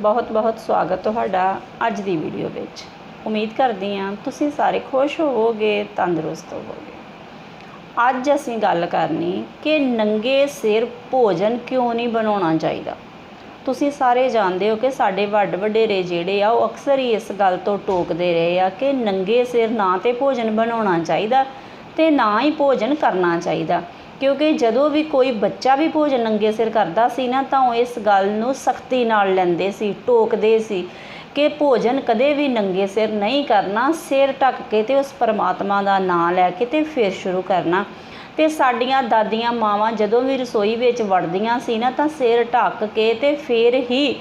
ਬਹੁਤ-ਬਹੁਤ ਸਵਾਗਤ ਤੁਹਾਡਾ ਅੱਜ ਦੀ ਵੀਡੀਓ ਵਿੱਚ। ਉਮੀਦ ਕਰਦੀ ਹਾਂ ਤੁਸੀਂ ਸਾਰੇ ਖੁਸ਼ ਹੋਵੋਗੇ, ਤੰਦਰੁਸਤ ਹੋਵੋਗੇ। ਅੱਜ ਅਸੀਂ ਗੱਲ ਕਰਨੀ ਕਿ ਨੰਗੇ ਸਿਰ ਭੋਜਨ ਕਿਉਂ ਨਹੀਂ ਬਣਾਉਣਾ ਚਾਹੀਦਾ? ਤੁਸੀਂ ਸਾਰੇ ਜਾਣਦੇ ਹੋ ਕਿ ਸਾਡੇ ਵੱਡ ਵਡੇਰੇ ਜਿਹੜੇ ਆ, ਉਹ ਅਕਸਰ ਹੀ ਇਸ ਗੱਲ ਤੋਂ ਟੋਕਦੇ ਰਹੇ ਆ ਕਿ ਨੰਗੇ ਸਿਰ ਨਾ ਤੇ ਭੋਜਨ ਬਣਾਉਣਾ ਚਾਹੀਦਾ ਤੇ ਨਾ ਹੀ ਭੋਜਨ ਕਰਨਾ ਚਾਹੀਦਾ। ਕਿਉਂਕਿ ਜਦੋਂ ਵੀ ਕੋਈ ਬੱਚਾ ਵੀ ਭੋਜਨ ਨੰਗੇ ਸਿਰ ਕਰਦਾ ਸੀ ਨਾ, ਤਾਂ ਉਹ ਇਸ ਗੱਲ ਨੂੰ ਸਖਤੀ ਨਾਲ ਲੈਂਦੇ ਸੀ, ਟੋਕਦੇ ਸੀ ਕਿ ਭੋਜਨ ਕਦੇ ਵੀ ਨੰਗੇ ਸਿਰ ਨਹੀਂ ਕਰਨਾ, ਸਿਰ ਢੱਕ ਕੇ ਤੇ ਉਸ ਪਰਮਾਤਮਾ ਦਾ ਨਾਮ ਲੈ ਕੇ ਤੇ ਫਿਰ ਸ਼ੁਰੂ ਕਰਨਾ। ਤੇ ਸਾਡੀਆਂ ਦਾਦੀਆਂ ਮਾਵਾਂ ਜਦੋਂ ਵੀ ਰਸੋਈ ਵਿੱਚ ਵੜਦੀਆਂ ਸੀ ਨਾ, ਤਾਂ ਸਿਰ ਢੱਕ ਕੇ ਤੇ ਫਿਰ ਹੀ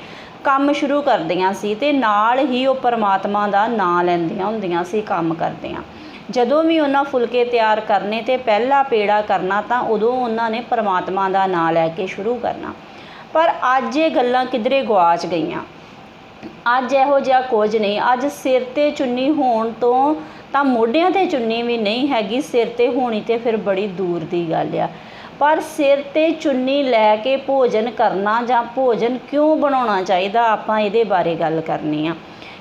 ਕੰਮ ਸ਼ੁਰੂ ਕਰਦੀਆਂ ਸੀ ਤੇ ਨਾਲ ਹੀ ਉਹ ਪਰਮਾਤਮਾ ਦਾ ਨਾਮ ਲੈਂਦੀਆਂ ਹੁੰਦੀਆਂ ਸੀ, ਕੰਮ ਕਰਦੀਆਂ। ਜਦੋਂ ਵੀ ਉਹਨਾਂ ਫੁਲਕੇ ਤਿਆਰ ਕਰਨੇ ਤੇ ਪਹਿਲਾ ਪੇੜਾ ਕਰਨਾ ਤਾਂ ਉਦੋਂ ਉਹਨਾਂ ਨੇ ਪਰਮਾਤਮਾ ਦਾ ਨਾਮ ਲੈ ਕੇ ਸ਼ੁਰੂ ਕਰਨਾ। ਪਰ ਅੱਜ ਇਹ ਗੱਲਾਂ ਕਿਧਰੇ ਗਵਾਚ ਗਈਆਂ। ਅੱਜ ਇਹੋ ਜਿਹਾ ਕੁਝ ਨਹੀਂ। ਅੱਜ ਸਿਰ ਤੇ ਚੁੰਨੀ ਹੋਣ ਤੋਂ ਤਾਂ ਮੋਢਿਆਂ ਤੇ ਚੁੰਨੀ ਵੀ ਨਹੀਂ ਹੈਗੀ, ਸਿਰ ਤੇ ਹੋਣੀ ਤੇ ਫਿਰ ਬੜੀ ਦੂਰ ਦੀ ਗੱਲ ਆ। ਪਰ ਸਿਰ ਤੇ ਚੁੰਨੀ ਲੈ ਕੇ ਭੋਜਨ ਕਰਨਾ ਜਾਂ ਭੋਜਨ ਕਿਉਂ ਬਣਾਉਣਾ ਚਾਹੀਦਾ, ਆਪਾਂ ਇਹਦੇ ਬਾਰੇ ਗੱਲ ਕਰਨੀ ਆ।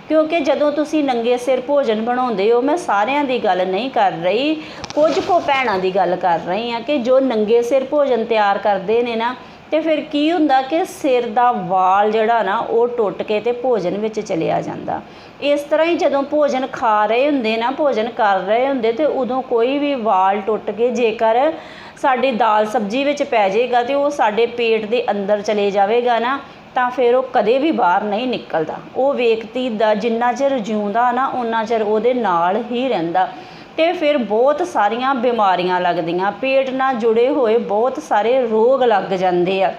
ਕਿਉਂਕਿ ਜਦੋਂ ਤੁਸੀਂ ਨੰਗੇ ਸਿਰ ਭੋਜਨ ਬਣਾਉਂਦੇ ਹੋ, ਮੈਂ ਸਾਰਿਆਂ ਦੀ ਗੱਲ ਨਹੀਂ ਕਰ ਰਹੀ, ਕੁਝ ਕੋ ਭੈਣਾਂ ਦੀ ਗੱਲ ਕਰ ਰਹੀ ਹਾਂ ਕਿ ਜੋ ਨੰਗੇ ਸਿਰ ਭੋਜਨ ਤਿਆਰ ਕਰਦੇ ਨੇ ਨਾ, ਤੇ ਫਿਰ ਕੀ ਹੁੰਦਾ ਕਿ ਸਿਰ ਦਾ ਵਾਲ ਜਿਹੜਾ ਨਾ, ਉਹ ਟੁੱਟ ਕੇ ਤੇ ਭੋਜਨ ਵਿੱਚ ਚਲਿਆ ਜਾਂਦਾ। ਇਸ ਤਰ੍ਹਾਂ ਹੀ ਜਦੋਂ ਭੋਜਨ ਖਾ ਰਹੇ ਹੁੰਦੇ ਨਾ, ਭੋਜਨ ਕਰ ਰਹੇ ਹੁੰਦੇ, ਤੇ ਉਦੋਂ ਕੋਈ ਵੀ ਵਾਲ ਟੁੱਟ ਕੇ ਜੇਕਰ ਸਾਡੀ ਦਾਲ ਸਬਜ਼ੀ ਵਿੱਚ ਪੈ ਜਾਏਗਾ ਤੇ ਉਹ ਸਾਡੇ ਪੇਟ ਦੇ ਅੰਦਰ ਚਲੇ ਜਾਵੇਗਾ ਨਾ ਤਾਂ ਫਿਰ ਉਹ ਕਦੇ ਵੀ ਬਾਹਰ ਨਹੀਂ ਨਿਕਲਦਾ। ਉਹ ਵਿਅਕਤੀ ਦਾ ਜਿੰਨਾ ਚਿਰ ਜਿਉਂਦਾ ਨਾ ਉਹਨਾਂ ਚਿਰ ਉਹਦੇ ਨਾਲ ਹੀ ਰਹਿੰਦਾ। ਤੇ ਫਿਰ ਬਹੁਤ ਸਾਰੀਆਂ ਬਿਮਾਰੀਆਂ ਲੱਗਦੀਆਂ। ਪੇਟ ਨਾਲ ਜੁੜੇ ਹੋਏ ਬਹੁਤ ਸਾਰੇ ਰੋਗ ਲੱਗ ਜਾਂਦੇ ਆ।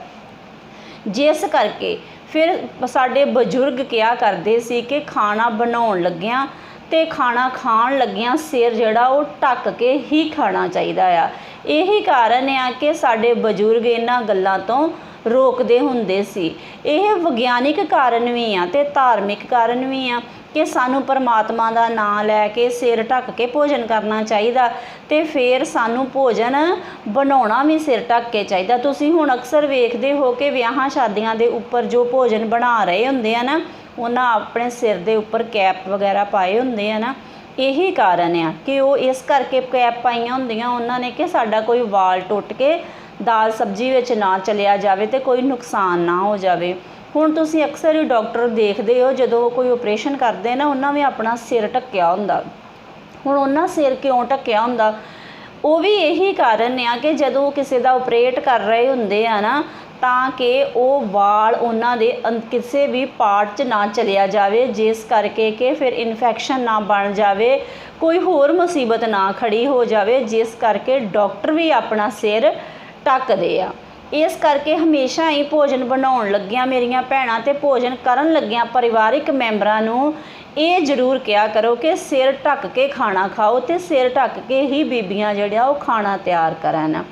ਜਿਸ ਕਰਕੇ ਫਿਰ ਸਾਡੇ ਬਜ਼ੁਰਗ ਕਿਹਾ ਕਰਦੇ ਸੀ ਕਿ ਖਾਣਾ ਬਣਾਉਣ ਲੱਗਿਆਂ ਤੇ ਖਾਣਾ ਖਾਣ ਲੱਗਿਆਂ ਸਿਰ ਜਿਹੜਾ ਉਹ ਢੱਕ ਕੇ ਹੀ ਖਾਣਾ ਚਾਹੀਦਾ ਆ। ਇਹੀ ਕਾਰਨ ਆ ਕਿ ਸਾਡੇ ਬਜ਼ੁਰਗ ਇਹਨਾਂ ਗੱਲਾਂ ਤੋਂ ਰੋਕਦੇ ਹੁੰਦੇ ਸੀ। ਇਹ ਵਿਗਿਆਨਿਕ ਕਾਰਨ ਵੀ ਆ ਤੇ ਧਾਰਮਿਕ ਕਾਰਨ ਵੀ ਆ ਕਿ ਸਾਨੂੰ ਪਰਮਾਤਮਾ ਦਾ ਨਾਮ ਲੈ ਕੇ ਸਿਰ ਢੱਕ ਕੇ ਭੋਜਨ ਕਰਨਾ ਚਾਹੀਦਾ ਤੇ ਫਿਰ ਸਾਨੂੰ ਭੋਜਨ ਬਣਾਉਣਾ ਵੀ ਸਿਰ ਢੱਕ ਕੇ ਚਾਹੀਦਾ। ਤੁਸੀਂ ਹੁਣ ਅਕਸਰ ਵੇਖਦੇ ਹੋ ਕਿ ਵਿਆਹਾਂ ਸ਼ਾਦੀਆਂ ਦੇ ਉੱਪਰ ਜੋ ਭੋਜਨ ਬਣਾ ਰਹੇ ਹੁੰਦੇ ਆ ਨਾ, ਉਹਨਾਂ ਆਪਣੇ ਸਿਰ ਦੇ ਉੱਪਰ ਕੈਪ ਵਗੈਰਾ ਪਾਏ ਹੁੰਦੇ ਆ ਨਾ, ਇਹੀ ਕਾਰਨ ਆ ਕਿ ਉਹ ਇਸ ਕਰਕੇ ਕੈਪ ਪਾਈਆਂ ਹੁੰਦੀਆਂ, ਉਹਨਾਂ ਨੇ ਕਿ ਸਾਡਾ ਕੋਈ ਵਾਲ ਟੁੱਟ ਕੇ ਦਾਲ ਸਬਜ਼ੀ ਵਿੱਚ ਨਾ ਚਲਿਆ ਜਾਵੇ ਤੇ ਕੋਈ ਨੁਕਸਾਨ ਨਾ ਹੋ ਜਾਵੇ। ਹੁਣ ਤੁਸੀਂ ਅਕਸਰ ਹੀ ਡਾਕਟਰ ਦੇਖਦੇ ਹੋ, ਜਦੋਂ ਕੋਈ ਆਪਰੇਸ਼ਨ ਕਰਦੇ ਨਾ, ਉਹਨਾਂ ਵੀ ਆਪਣਾ ਸਿਰ ਢੱਕਿਆ ਹੁੰਦਾ। ਹੁਣ ਉਹਨਾਂ ਸਿਰ ਕਿਉਂ ਢੱਕਿਆ ਹੁੰਦਾ? ਉਹ ਵੀ ਇਹੀ ਕਾਰਨ ਆ ਕਿ ਜਦੋਂ ਕਿਸੇ ਦਾ ਆਪਰੇਟ ਕਰ ਰਹੇ ਹੁੰਦੇ ਆ ਨਾ, ਤਾਂ ਕਿ ਉਹ ਵਾਲ ਉਹਨਾਂ ਦੇ ਕਿਸੇ ਵੀ ਪਾਰਟ 'ਚ ਨਾ ਚਲਿਆ ਜਾਵੇ, ਜਿਸ ਕਰਕੇ ਕਿ ਫਿਰ ਇਨਫੈਕਸ਼ਨ ਨਾ ਬਣ ਜਾਵੇ, ਕੋਈ ਹੋਰ ਮੁਸੀਬਤ ਨਾ ਖੜੀ ਹੋ ਜਾਵੇ, ਜਿਸ ਕਰਕੇ ਡਾਕਟਰ ਵੀ ਆਪਣਾ ਸਿਰ ਢੱਕਦੇ ਆ ਇਸ ਕਰਕੇ ਹਮੇਸ਼ਾ ਹੀ ਭੋਜਨ ਬਣਾਉਣ ਲੱਗਿਆਂ ਮੇਰੀਆਂ ਭੈਣਾਂ ਤੇ ਭੋਜਨ ਕਰਨ ਲੱਗਿਆਂ ਪਰਿਵਾਰਿਕ ਮੈਂਬਰਾਂ ਨੂੰ ਇਹ ਜ਼ਰੂਰ ਕਿਹਾ ਕਰੋ ਕਿ ਸਿਰ ਢੱਕ ਕੇ ਖਾਣਾ ਖਾਓ ਤੇ ਸਿਰ ਢੱਕ ਕੇ ਹੀ ਬੀਬੀਆਂ ਜਿਹੜਿਆ ਉਹ ਖਾਣਾ ਤਿਆਰ ਕਰਨ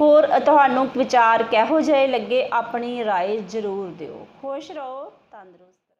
ਹੋਰ ਤੁਹਾਨੂੰ ਵਿਚਾਰ ਕਿਹੋ ਜਿਹੇ ਲੱਗੇ ਆਪਣੀ رائے ਜ਼ਰੂਰ ਦਿਓ ਖੁਸ਼ ਰਹੋ